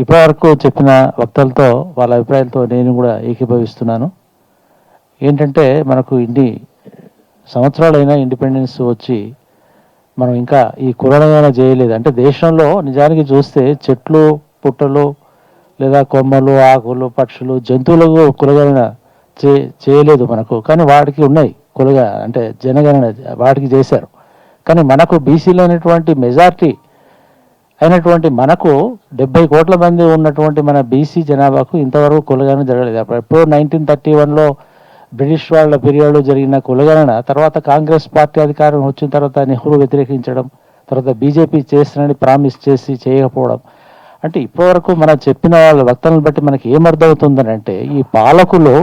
ఇప్పటివరకు చెప్పిన వక్తలతో వాళ్ళ అభిప్రాయాలతో నేను కూడా ఏకీభవిస్తున్నాను. ఏంటంటే మనకు ఇన్ని సంవత్సరాలైనా ఇండిపెండెన్స్ వచ్చి మనం ఇంకా ఈ కులగణన చేయలేదు. అంటే దేశంలో నిజానికి చూస్తే చెట్లు పుట్టలు లేదా కొమ్మలు ఆకులు పక్షులు జంతువులకు కులగణన చే చేయలేదు మనకు. కానీ వాటికి ఉన్నాయి కులగ అంటే జనగణన వాటికి చేశారు. కానీ మనకు బీసీలో అయినటువంటి మెజార్టీ అయినటువంటి మనకు డెబ్బై కోట్ల మంది ఉన్నటువంటి మన బీసీ జనాభాకు ఇంతవరకు కులగణన జరగలేదు. అప్పుడు ఎప్పుడో నైన్టీన్ థర్టీ వన్లో బ్రిటిష్ వాళ్ళ పీరియడ్లో జరిగిన కులగణన తర్వాత కాంగ్రెస్ పార్టీ అధికారం వచ్చిన తర్వాత నెహ్రూ వ్యతిరేకించడం తర్వాత బీజేపీ చేస్తానని ప్రామిస్ చేసి చేయకపోవడం. అంటే ఇప్పటివరకు మనం చెప్పిన వాళ్ళ వక్తలను బట్టి మనకి ఏమర్థమవుతుందని అంటే ఈ పాలకులు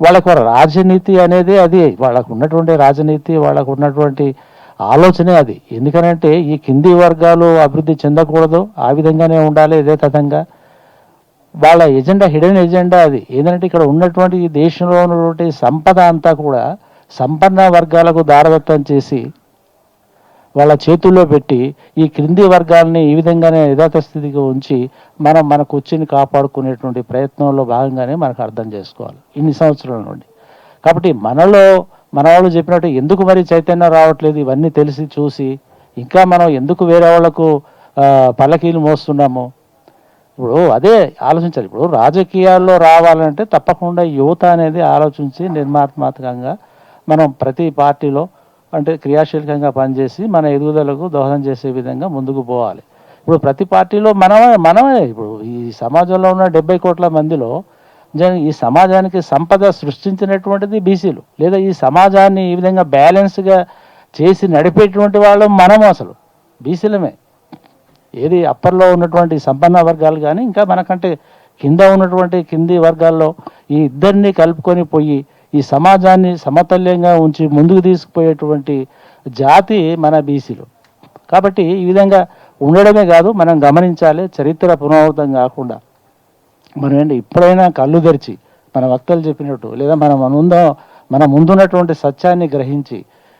వాళ్ళకు రాజనీతి అనేది అది వాళ్ళకు ఉన్నటువంటి రాజనీతి వాళ్ళకు ఉన్నటువంటి ఆలోచనే అది. ఎందుకనంటే ఈ కింది వర్గాలు అభివృద్ధి చెందకూడదు. ఆ విధంగానే ఉండాలి ఇదే తతంగా వాళ్ళ ఎజెండా హిడెన్ ఎజెండా అది. ఏంటంటే ఇక్కడ ఉన్నటువంటి ఈ దేశంలో ఉన్నటువంటి సంపద అంతా కూడా సంపన్న వర్గాలకు దారదత్తం చేసి వాళ్ళ చేతుల్లో పెట్టి ఈ క్రింది వర్గాలని ఈ విధంగానే యథాత స్థితికి ఉంచి మనం మన కుర్చీని కాపాడుకునేటువంటి ప్రయత్నంలో భాగంగానే మనకు అర్థం చేసుకోవాలి. ఇన్ని సంవత్సరాల నుండి. కాబట్టి మనలో మన వాళ్ళు చెప్పినట్టు ఎందుకు మరి చైతన్యం రావట్లేదు? ఇవన్నీ తెలిసి చూసి ఇంకా మనం ఎందుకు వేరే వాళ్ళకు పల్లకీలు మోస్తున్నాము? ఇప్పుడు అదే ఆలోచించాలి. ఇప్పుడు రాజకీయాల్లో రావాలంటే తప్పకుండా యువత అనేది ఆలోచించి నిర్మాత్మకంగా మనం ప్రతి పార్టీలో అంటే క్రియాశీలకంగా పనిచేసి మన ఎదుగుదలకు దోహదం చేసే విధంగా ముందుకు పోవాలి. ఇప్పుడు ప్రతి పార్టీలో మనమే మనమే ఇప్పుడు ఈ సమాజంలో ఉన్న డెబ్బై కోట్ల మందిలో ఈ సమాజానికి సంపద సృష్టించినటువంటిది బీసీలు. లేదా ఈ సమాజాన్ని ఈ విధంగా బ్యాలెన్స్గా చేసి నడిపేటువంటి వాళ్ళం మనము అసలు. బీసీలమే. ఏది అప్పర్లో ఉన్నటువంటి సంపన్న వర్గాలు కానీ ఇంకా మనకంటే కింద ఉన్నటువంటి కింది వర్గాల్లో ఈ ఇద్దరిని కలుపుకొని పోయి ఈ సమాజాన్ని సమతుల్యంగా ఉంచి ముందుకు తీసుకుపోయేటువంటి జాతి మన బీసీలు. కాబట్టి ఈ విధంగా ఉండడమే కాదు మనం గమనించాలి చరిత్ర పునరావృతం కాకుండా. మనం ఏంటి? ఇప్పుడైనా కళ్ళు తెరిచి మన వక్తలు చెప్పినట్టు లేదా మన ముందు మన ముందున్నటువంటి సత్యాన్ని గ్రహించి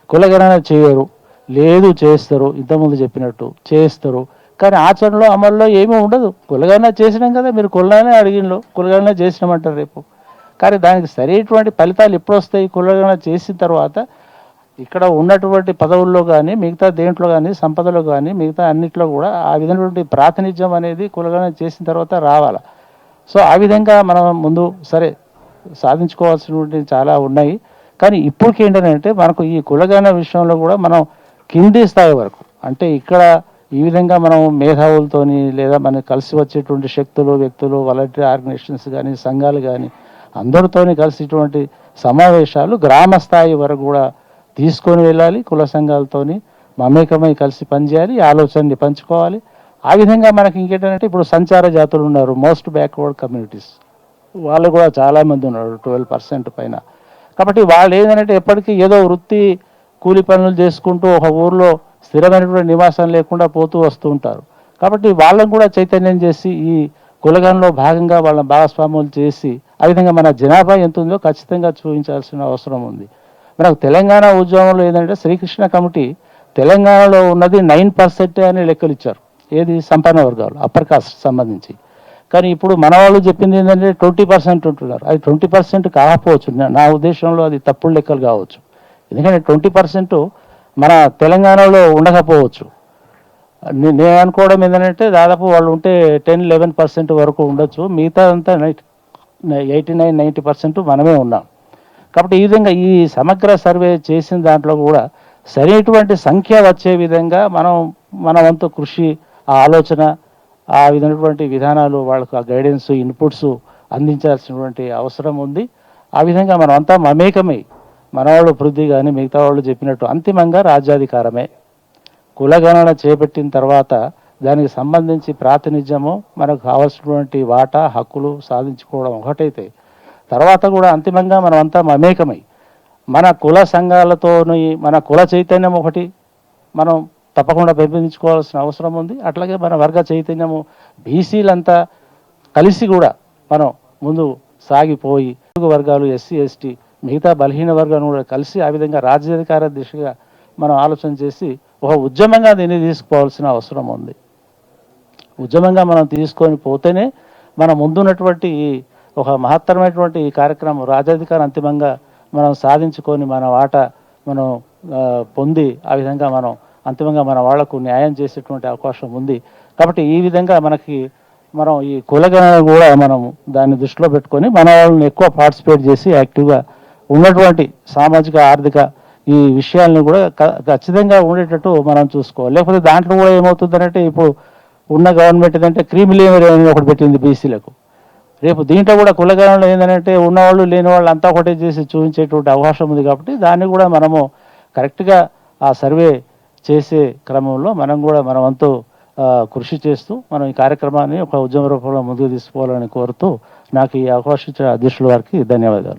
కులగణన చేయరు లేదు చేస్తారు ఇంతకుముందు చెప్పినట్టు చేస్తారు. కానీ ఆచరణలో అమల్లో ఏమీ ఉండదు. కులగణన చేసినాం కదా మీరు కులగానే అడిగినలో కులగణన చేసినామంటారు రేపు. కానీ దానికి సరైనటువంటి ఫలితాలు ఎప్పుడు వస్తాయి? కులగణన చేసిన తర్వాత ఇక్కడ ఉన్నటువంటి పదవుల్లో కానీ మిగతా దేంట్లో కానీ సంపదలో కానీ మిగతా అన్నిట్లో కూడా ఆ విధమైనటువంటి ప్రాతినిధ్యం అనేది కులగణన చేసిన తర్వాత రావాలి? సో ఆ విధంగా మనం ముందు సరే సాధించుకోవాల్సినటువంటి చాలా ఉన్నాయి. కానీ ఇప్పటికి ఏంటంటే మనకు ఈ కులగణ విషయంలో కూడా మనం కింది స్థాయి వరకు అంటే ఇక్కడ ఈ విధంగా మనం మేధావులతోని లేదా మనకు కలిసి వచ్చేటువంటి శక్తులు వ్యక్తులు వాలంటీర్ ఆర్గనైజేషన్స్ కానీ సంఘాలు కానీ అందరితోని కలిసేటువంటి సమావేశాలు గ్రామ స్థాయి వరకు కూడా తీసుకొని వెళ్ళాలి. కుల సంఘాలతోని మమేకమై కలిసి పనిచేయాలి. ఆలోచనని పంచుకోవాలి. ఆ విధంగా మనకి ఇంకేంటంటే ఇప్పుడు సంచార జాతులు ఉన్నారు. మోస్ట్ బ్యాక్వర్డ్ కమ్యూనిటీస్ వాళ్ళు కూడా చాలామంది ఉన్నారు ట్వెల్వ్ పర్సెంట్ పైన. కాబట్టి వాళ్ళు ఏంటంటే ఎప్పటికీ ఏదో వృత్తి కూలి పనులు చేసుకుంటూ ఒక ఊర్లో స్థిరమైనటువంటి నివాసం లేకుండా పోతూ వస్తూ ఉంటారు. కాబట్టి వాళ్ళని కూడా చైతన్యం చేసి ఈ కులగంలో భాగంగా వాళ్ళని భాగస్వాములు చేసి ఆ విధంగా మన జనాభా ఎంత ఉందో ఖచ్చితంగా చూపించాల్సిన అవసరం ఉంది. మనకు తెలంగాణ ఉద్యమంలో ఏంటంటే శ్రీకృష్ణ కమిటీ తెలంగాణలో ఉన్నది నైన్ పర్సెంటే అని లెక్కలు ఇచ్చారు. ఏది సంపన్న వర్గాలు అప్పర్ కాస్ట్ సంబంధించి. కానీ ఇప్పుడు మన వాళ్ళు చెప్పింది ఏంటంటే ట్వంటీ పర్సెంట్ ఉంటున్నారు. అది ట్వంటీ పర్సెంట్ కాకపోవచ్చు. నా- నా ఉద్దేశంలో అది తప్పుడు లెక్కలు కావచ్చు. ఎందుకంటే ట్వంటీ పర్సెంట్ మన తెలంగాణలో ఉండకపోవచ్చు. నేను అనుకోవడం ఏంటంటే దాదాపు వాళ్ళు ఉంటే టెన్ లెవెన్ పర్సెంట్ వరకు ఉండొచ్చు. మిగతా అంతా ఎయిటీ నైన్ నైంటీ పర్సెంట్ మనమే ఉన్నాం. కాబట్టి ఈ విధంగా ఈ సమగ్ర సర్వే చేసిన దాంట్లో కూడా సరైనటువంటి సంఖ్య వచ్చే విధంగా మనం మన వంతు కృషి ఆ ఆలోచన ఆ విధమైనటువంటి విధానాలు వాళ్ళకు ఆ గైడెన్స్ ఇన్పుట్స్ అందించాల్సినటువంటి అవసరం ఉంది. ఆ విధంగా మనం అంతా మమేకమై మనవాళ్ళు వృద్ధి కానీ మిగతా వాళ్ళు చెప్పినట్టు అంతిమంగా రాజ్యాధికారమే. కులగణన చేపట్టిన తర్వాత దానికి సంబంధించి ప్రాతినిధ్యము మనకు కావాల్సినటువంటి వాటా హక్కులు సాధించుకోవడం ఒకటైతే. తర్వాత కూడా అంతిమంగా మనం అంతా మమేకమై మన కుల సంఘాలతోని మన కుల చైతన్యం ఒకటి మనం తప్పకుండా పెంపొందించుకోవాల్సిన అవసరం ఉంది. అట్లాగే మన వర్గ చైతన్యము బీసీలంతా కలిసి కూడా మనం ముందు సాగిపోయి వర్గాలు ఎస్సీ ఎస్టీ మిగతా బలహీన వర్గాలను కూడా కలిసి ఆ విధంగా రాజ్యాధికార దిశగా మనం ఆలోచన చేసి ఒక ఉద్యమంగా దీన్ని తీసుకోవాల్సిన అవసరం ఉంది. ఉద్యమంగా మనం తీసుకొని పోతేనే మన ముందున్నటువంటి ఈ ఒక మహత్తరమైనటువంటి ఈ కార్యక్రమం రాజ్యాధికారం అంతిమంగా మనం సాధించుకొని మన వాట మనం పొంది ఆ విధంగా మనం అంతిమంగా మన వాళ్ళకు న్యాయం చేసేటువంటి అవకాశం ఉంది. కాబట్టి ఈ విధంగా మనకి మనం ఈ కులగణన కూడా మనం దాన్ని దృష్టిలో పెట్టుకొని మన వాళ్ళని ఎక్కువ పార్టిసిపేట్ చేసి యాక్టివ్గా ఉన్నటువంటి సామాజిక ఆర్థిక ఈ విషయాలను కూడా ఖచ్చితంగా ఉండేటట్టు మనం చూసుకోవాలి. లేకపోతే దాంట్లో కూడా ఏమవుతుందంటే ఇప్పుడు ఉన్న గవర్నమెంట్ ఏంటంటే క్రీమిలేమరీ అని ఒకటి పెట్టింది బీసీలకు రేపు దీంట్లో కూడా కులగణంలో ఏంటంటే ఉన్నవాళ్ళు లేని వాళ్ళు అంతా ఒకటే చేసి చూపించేటువంటి అవకాశం ఉంది కాబట్టి దాన్ని కూడా మనము కరెక్ట్గా ఆ సర్వే చేసే క్రమంలో మనం కూడా మన వంతు కృషి చేస్తూ మనం ఈ కార్యక్రమాన్ని ఒక ఉద్యమ రూపంలో ముందుకు తీసుకోవాలని కోరుతూ నాకు ఈ అవకాశం ఇచ్చిన అధ్యక్షుల వారికి ధన్యవాదాలు.